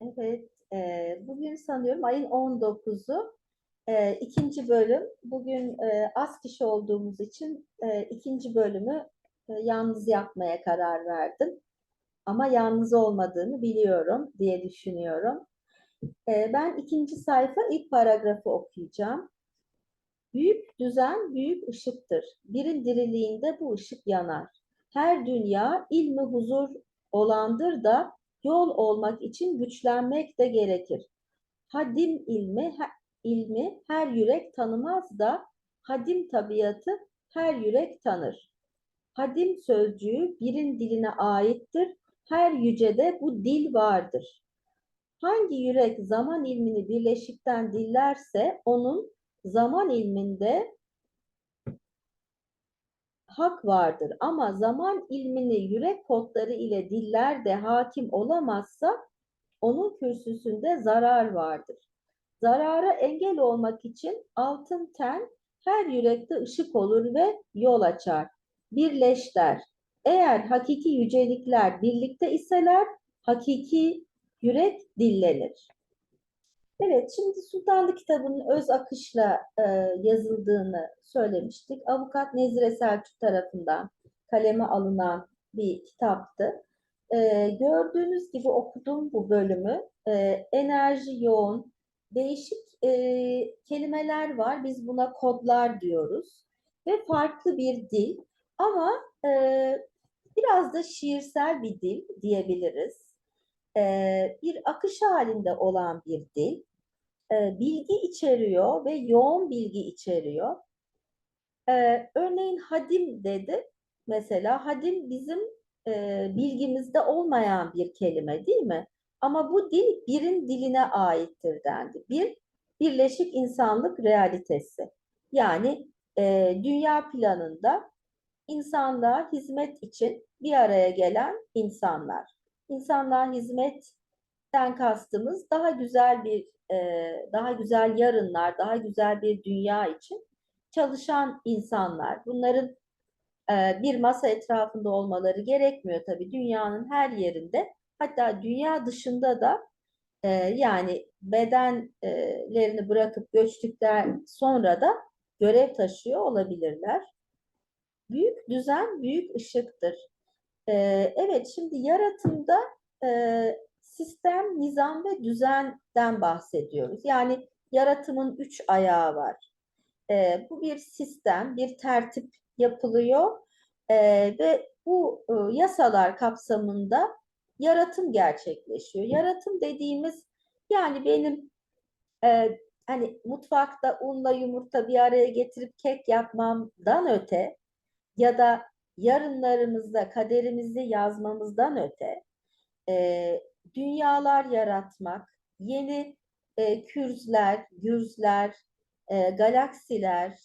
Evet, e, bugün sanıyorum ayın 19'u e, ikinci bölüm. Bugün e, az kişi olduğumuz için e, ikinci bölümü e, yalnız yapmaya karar verdim. Ama yalnız olmadığını biliyorum diye düşünüyorum. E, ben ikinci sayfa ilk paragrafı okuyacağım. Büyük düzen büyük ışıktır. Birin diriliğinde bu ışık yanar. Her dünya ilmi huzur olandır da yol olmak için güçlenmek de gerekir. Hadim ilmi, ilmi her yürek tanımaz da hadim tabiatı her yürek tanır. Hadim sözcüğü birin diline aittir. Her yücede bu dil vardır. Hangi yürek zaman ilmini birleşikten dillerse onun zaman ilminde hak vardır ama zaman ilmini yürek kodları ile diller de hakim olamazsa onun kürsüsünde zarar vardır. Zarara engel olmak için altın ten her yürekte ışık olur ve yol açar. Birleş der. Eğer hakiki yücelikler birlikte iseler hakiki yürek dillenir. Evet, şimdi Sultanlı kitabının öz akışla e, yazıldığını söylemiştik. Avukat Nezire Selçuk tarafından kaleme alınan bir kitaptı. E, gördüğünüz gibi okudum bu bölümü. E, enerji yoğun, değişik e, kelimeler var. Biz buna kodlar diyoruz. Ve farklı bir dil ama e, biraz da şiirsel bir dil diyebiliriz. E, bir akış halinde olan bir dil e, bilgi içeriyor ve yoğun bilgi içeriyor. E, örneğin hadim dedi. Mesela hadim bizim e, bilgimizde olmayan bir kelime değil mi? Ama bu dil birin diline aittir dendi. Bir, birleşik insanlık realitesi. Yani e, dünya planında insanlığa hizmet için bir araya gelen insanlar. İnsanlığa hizmetten kastımız daha güzel bir e, daha güzel yarınlar, daha güzel bir dünya için çalışan insanlar. Bunların e, bir masa etrafında olmaları gerekmiyor tabii dünyanın her yerinde. Hatta dünya dışında da e, yani bedenlerini bırakıp göçtükten sonra da görev taşıyor olabilirler. Büyük düzen büyük ışıktır. Evet şimdi yaratımda sistem, nizam ve düzenden bahsediyoruz. Yani yaratımın üç ayağı var. E, bu bir sistem, bir tertip yapılıyor e, ve bu e, yasalar kapsamında yaratım gerçekleşiyor. Yaratım dediğimiz yani benim e, hani mutfakta unla yumurta bir araya getirip kek yapmamdan öte ya da yarınlarımızda kaderimizi yazmamızdan öte e, dünyalar yaratmak, yeni e, kürzler, gürzler, e, galaksiler,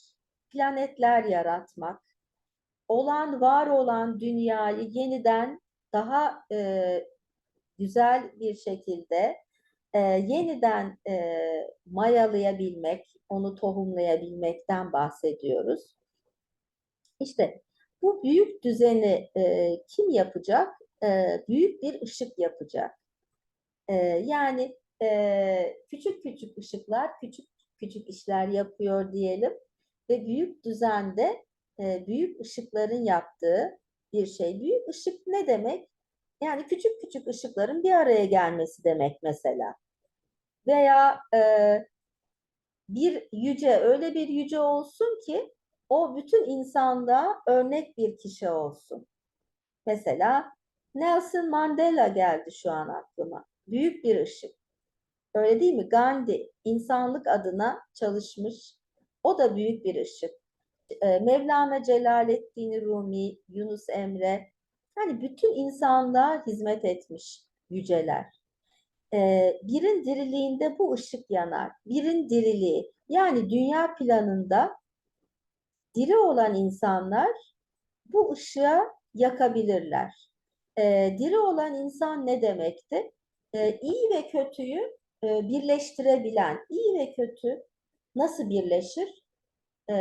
planetler yaratmak, olan var olan dünyayı yeniden daha e, güzel bir şekilde e, yeniden e, mayalayabilmek, onu tohumlayabilmekten bahsediyoruz. İşte bu büyük düzeni e, kim yapacak? E, büyük bir ışık yapacak. E, yani e, küçük küçük ışıklar küçük küçük işler yapıyor diyelim ve büyük düzende e, büyük ışıkların yaptığı bir şey. Büyük ışık ne demek? Yani küçük küçük ışıkların bir araya gelmesi demek mesela. Veya e, bir yüce, öyle bir yüce olsun ki o bütün insanlığa örnek bir kişi olsun. Mesela Nelson Mandela geldi şu an aklıma büyük bir ışık. Öyle değil mi? Gandhi insanlık adına çalışmış. O da büyük bir ışık. Ee, Mevlana Celaleddin Rumi, Yunus Emre, hani bütün insanlığa hizmet etmiş yüceler. Ee, birin diriliğinde bu ışık yanar. Birin diriliği, yani dünya planında diri olan insanlar bu ışığa yakabilirler. Ee, diri olan insan ne demekti? E, iyi ve kötüyü e, birleştirebilen, iyi ve kötü nasıl birleşir? E,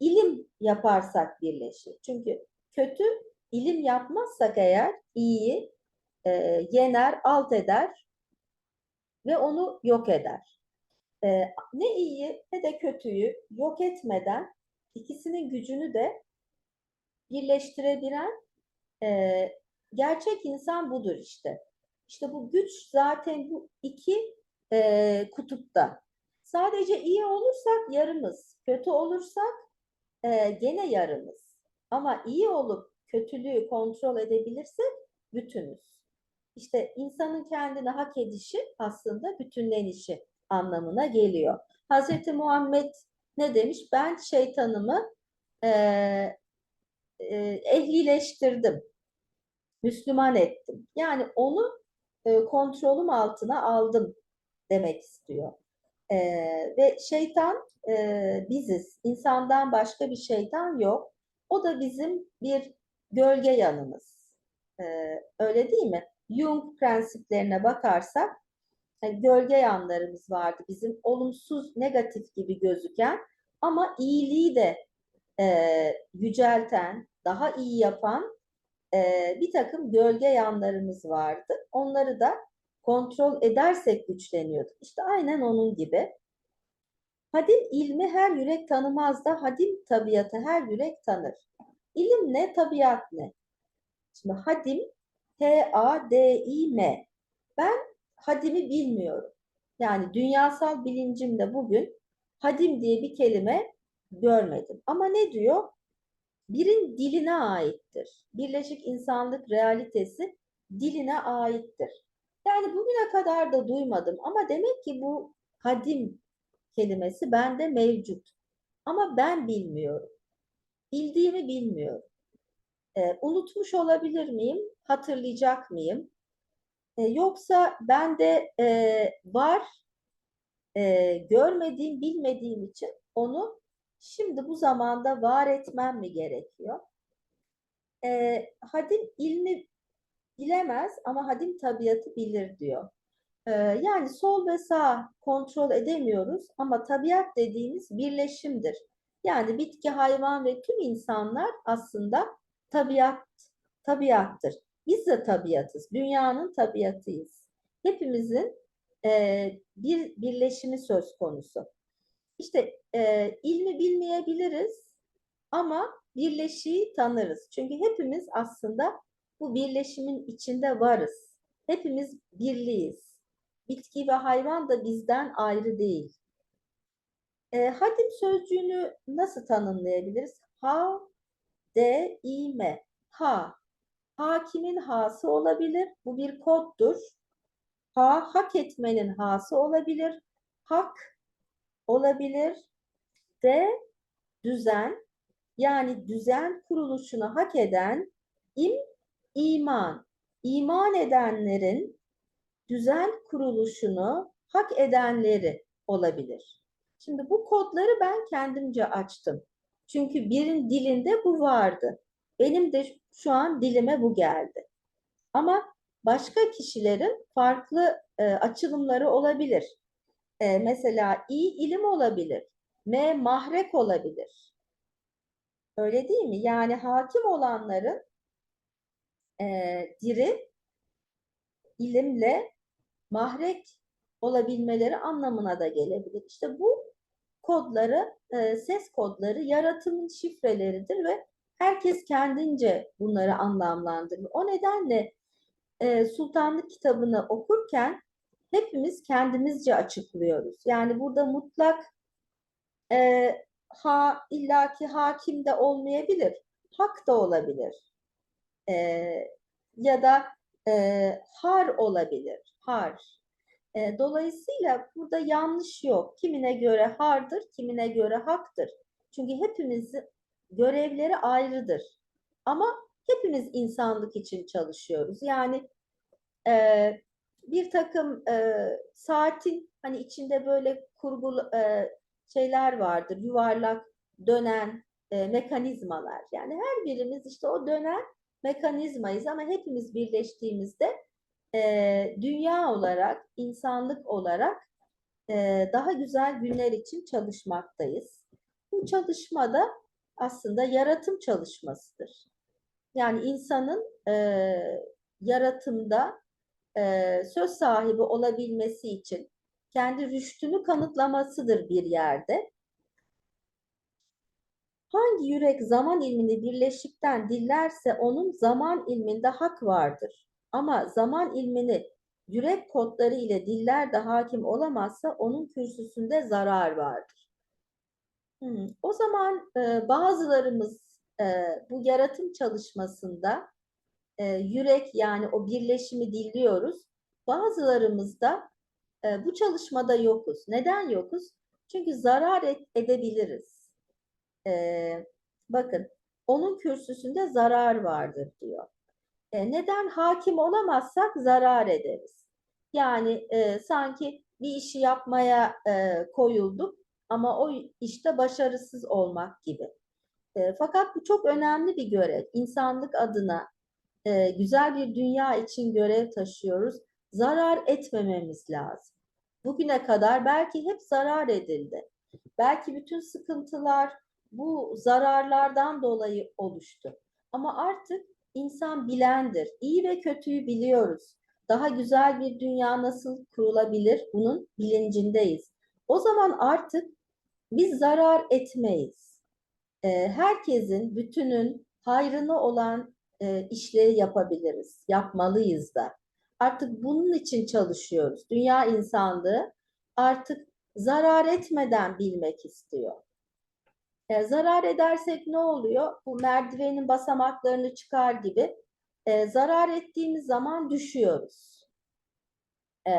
ilim yaparsak birleşir. Çünkü kötü ilim yapmazsak eğer iyiyi e, yener, alt eder ve onu yok eder. Ee, ne iyiyi ne de kötüyü yok etmeden ikisinin gücünü de birleştirebilen e, gerçek insan budur işte. İşte bu güç zaten bu iki e, kutupta. Sadece iyi olursak yarımız, kötü olursak e, gene yarımız. Ama iyi olup kötülüğü kontrol edebilirsek bütünüz. İşte insanın kendini hak edişi aslında bütünlenişi anlamına geliyor. Hazreti Muhammed ne demiş? Ben şeytanımı e, e, ehlileştirdim. Müslüman ettim. Yani onu e, kontrolüm altına aldım demek istiyor. E, ve şeytan e, biziz. İnsandan başka bir şeytan yok. O da bizim bir gölge yanımız. E, öyle değil mi? Jung prensiplerine bakarsak yani gölge yanlarımız vardı bizim olumsuz, negatif gibi gözüken ama iyiliği de e, yücelten, daha iyi yapan e, bir takım gölge yanlarımız vardı. Onları da kontrol edersek güçleniyorduk. İşte aynen onun gibi. Hadim ilmi her yürek tanımaz da hadim tabiatı her yürek tanır. İlim ne, tabiat ne? Şimdi hadim H-A-D-I-M. Ben hadimi bilmiyorum. Yani dünyasal bilincimde bugün hadim diye bir kelime görmedim. Ama ne diyor? Birin diline aittir. Birleşik insanlık realitesi diline aittir. Yani bugüne kadar da duymadım ama demek ki bu hadim kelimesi bende mevcut. Ama ben bilmiyorum. Bildiğimi bilmiyorum. Ee, unutmuş olabilir miyim? Hatırlayacak mıyım? Ee, yoksa bende e, var, e, görmediğim, bilmediğim için onu şimdi bu zamanda var etmem mi gerekiyor? E, hadim ilmi bilemez ama hadim tabiatı bilir diyor. E, yani sol ve sağ kontrol edemiyoruz ama tabiat dediğimiz birleşimdir. Yani bitki, hayvan ve tüm insanlar aslında tabiat, tabiattır. Biz de tabiatız, dünyanın tabiatıyız. Hepimizin e, bir birleşimi söz konusu. İşte e, ilmi bilmeyebiliriz ama birleşiği tanırız. Çünkü hepimiz aslında bu birleşimin içinde varız. Hepimiz birliyiz. Bitki ve hayvan da bizden ayrı değil. E, hadim sözcüğünü nasıl tanımlayabiliriz? Ha, de, i, me. Ha, hakimin hası olabilir. Bu bir koddur. Ha, hak etmenin hası olabilir. Hak olabilir. D, düzen. Yani düzen kuruluşunu hak eden im, iman. İman edenlerin düzen kuruluşunu hak edenleri olabilir. Şimdi bu kodları ben kendimce açtım. Çünkü birin dilinde bu vardı. Benim de şu an dilime bu geldi. Ama başka kişilerin farklı e, açılımları olabilir. E, mesela i ilim olabilir. M mahrek olabilir. Öyle değil mi? Yani hakim olanların e, diri ilimle mahrek olabilmeleri anlamına da gelebilir. İşte bu kodları, e, ses kodları yaratımın şifreleridir ve herkes kendince bunları anlamlandırır. O nedenle e, Sultanlık kitabını okurken hepimiz kendimizce açıklıyoruz. Yani burada mutlak e, ha illaki hakim de olmayabilir, hak da olabilir. E, ya da e, har olabilir, har. E, dolayısıyla burada yanlış yok. Kimine göre hardır, kimine göre haktır. Çünkü hepimizin görevleri ayrıdır. Ama hepimiz insanlık için çalışıyoruz. Yani e, bir takım e, saatin hani içinde böyle kurgulu e, şeyler vardır, yuvarlak dönen e, mekanizmalar. Yani her birimiz işte o dönen mekanizmayız ama hepimiz birleştiğimizde e, dünya olarak, insanlık olarak e, daha güzel günler için çalışmaktayız. Bu çalışmada aslında yaratım çalışmasıdır. Yani insanın e, yaratımda e, söz sahibi olabilmesi için kendi rüştünü kanıtlamasıdır bir yerde. Hangi yürek zaman ilmini birleşikten dillerse onun zaman ilminde hak vardır. Ama zaman ilmini yürek kodları ile diller de hakim olamazsa onun kürsüsünde zarar vardır. Hmm, O zaman e, bazılarımız e, bu yaratım çalışmasında e, yürek yani o birleşimi dilliyoruz. Bazılarımız da e, bu çalışmada yokuz. Neden yokuz? Çünkü zarar et- edebiliriz. E, bakın, onun kürsüsünde zarar vardır diyor. E, neden hakim olamazsak zarar ederiz. Yani e, sanki bir işi yapmaya e, koyulduk ama o işte başarısız olmak gibi. E, fakat bu çok önemli bir görev. İnsanlık adına e, güzel bir dünya için görev taşıyoruz. Zarar etmememiz lazım. Bugüne kadar belki hep zarar edildi. Belki bütün sıkıntılar bu zararlardan dolayı oluştu. Ama artık insan bilendir. İyi ve kötüyü biliyoruz. Daha güzel bir dünya nasıl kurulabilir? Bunun bilincindeyiz. O zaman artık biz zarar etmeyiz. Ee, herkesin, bütünün hayrına olan e, işleri yapabiliriz, yapmalıyız da. Artık bunun için çalışıyoruz. Dünya insanlığı artık zarar etmeden bilmek istiyor. E, zarar edersek ne oluyor? Bu merdivenin basamaklarını çıkar gibi e, zarar ettiğimiz zaman düşüyoruz. E,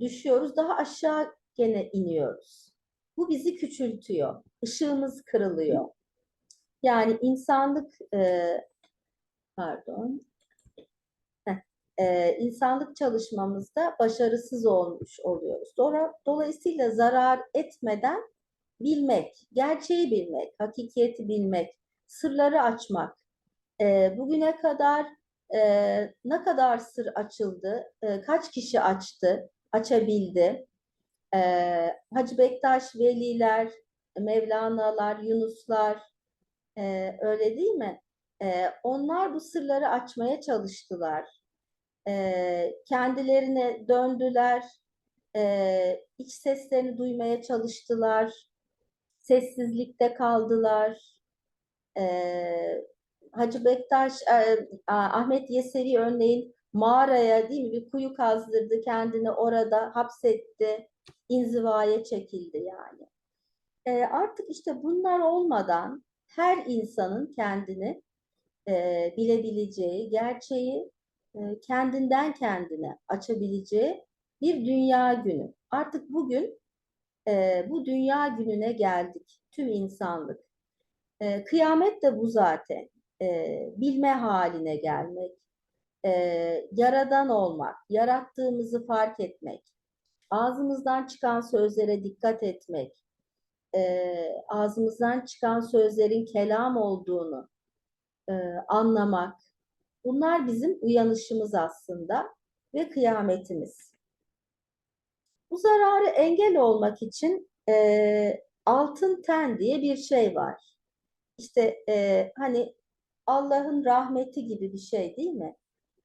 düşüyoruz, daha aşağı gene iniyoruz. Bu bizi küçültüyor. Işığımız kırılıyor. Yani insanlık e, pardon e, insanlık çalışmamızda başarısız olmuş oluyoruz. Dolayısıyla zarar etmeden bilmek, gerçeği bilmek, hakikati bilmek, sırları açmak. E, bugüne kadar e, ne kadar sır açıldı, kaç kişi açtı, açabildi? Hacı Bektaş veliler, Mevlana'lar, Yunuslar, öyle değil mi? Onlar bu sırları açmaya çalıştılar. E, kendilerine döndüler, e, iç seslerini duymaya çalıştılar, sessizlikte kaldılar. E, Hacı Bektaş, e, Ahmet Yesevi örneğin mağaraya değil mi bir kuyu kazdırdı, kendini orada hapsetti, inzivaya çekildi yani. E, artık işte bunlar olmadan her insanın kendini e, bilebileceği, gerçeği kendinden kendine açabileceği bir dünya günü. Artık bugün e, bu dünya gününe geldik tüm insanlık. E, kıyamet de bu zaten. E, bilme haline gelmek, e, yaradan olmak, yarattığımızı fark etmek, ağzımızdan çıkan sözlere dikkat etmek, e, ağzımızdan çıkan sözlerin kelam olduğunu e, anlamak. Bunlar bizim uyanışımız aslında ve kıyametimiz. Bu zararı engel olmak için e, altın ten diye bir şey var. İşte e, hani Allah'ın rahmeti gibi bir şey değil mi?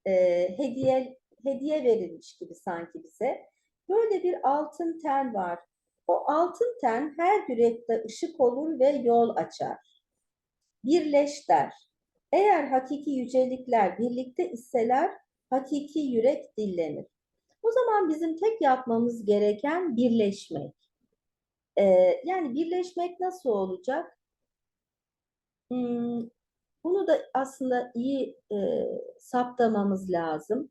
E, hediye hediye verilmiş gibi sanki bize. Böyle bir altın ten var. O altın ten her yürekte ışık olur ve yol açar. Birleş der. Eğer hakiki yücelikler birlikte isseler hakiki yürek dillenir. O zaman bizim tek yapmamız gereken birleşmek. Ee, yani birleşmek nasıl olacak? Hmm, bunu da aslında iyi e, saptamamız lazım.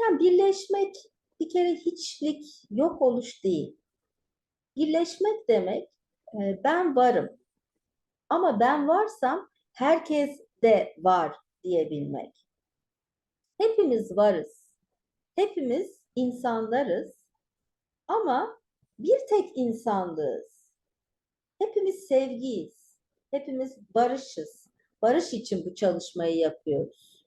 Yani birleşmek bir kere hiçlik, yok oluş değil. Birleşmek demek e, ben varım. Ama ben varsam herkes de var diyebilmek. Hepimiz varız. Hepimiz insanlarız. Ama bir tek insanlığız. Hepimiz sevgiyiz. Hepimiz barışız. Barış için bu çalışmayı yapıyoruz.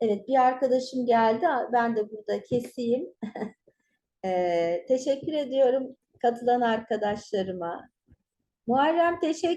Evet bir arkadaşım geldi. Ben de burada keseyim. Ee, teşekkür ediyorum katılan arkadaşlarıma. Muharrem teşekkür